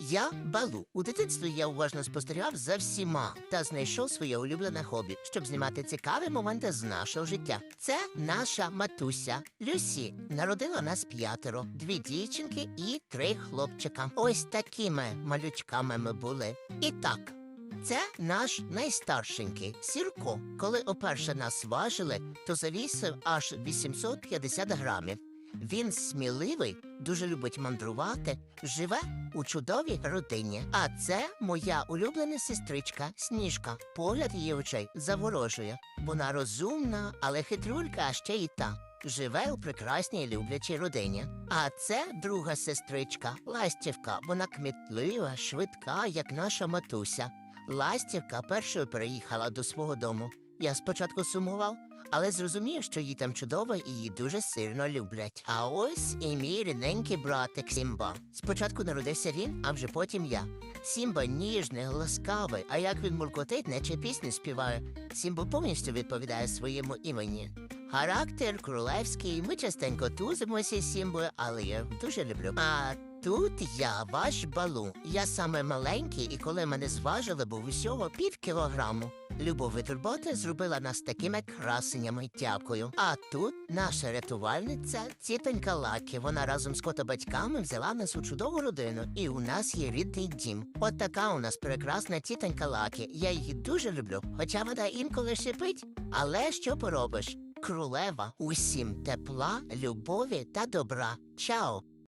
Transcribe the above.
Я Балу. У дитинстві я уважно спостерігав за всіма та знайшов своє улюблене хобі, щоб знімати цікаві моменти з нашого життя. Це наша матуся Люсі. Народила нас п'ятеро, дві дівчинки і три хлопчика. Ось такими малючками ми були. І так. Це наш найстаршенький Сірко. Коли оперше нас важили, то завісив аж 850 грамів. Він сміливий, дуже любить мандрувати, живе у чудовій родині. А це моя улюблена сестричка Сніжка. Погляд її очей заворожує. Вона розумна, але хитрулька, а ще й та. Живе у прекрасній люблячій родині. А це друга сестричка Ластівка. Вона кмітлива, швидка, як наша матуся. Ластівка першою переїхала до свого дому. Я спочатку сумував, але зрозумів, що їй там чудово і її дуже сильно люблять. А ось і мій рідненький братик Сімба. Спочатку народився він, а вже потім я. Сімба ніжний, ласкавий, а як він муркотить, наче пісню співає. Сімба повністю відповідає своєму імені. Характер королевський, ми частенько тузимося з Сімбою, але я дуже люблю. А тут я ваш балу. Я саме маленький, і коли мене зважили, був усього пів кілограму. Любов і турбота зробила нас такими красенями. Дякую. А тут наша рятувальниця тітонька Лакі. Вона разом з котобатьками взяла нас у чудову родину, і у нас є рідний дім. От така у нас прекрасна тітонька Лакі. Я її дуже люблю. Хоча вона інколи шипить. Але що поробиш? Королева усім тепла, любові та добра. Чао!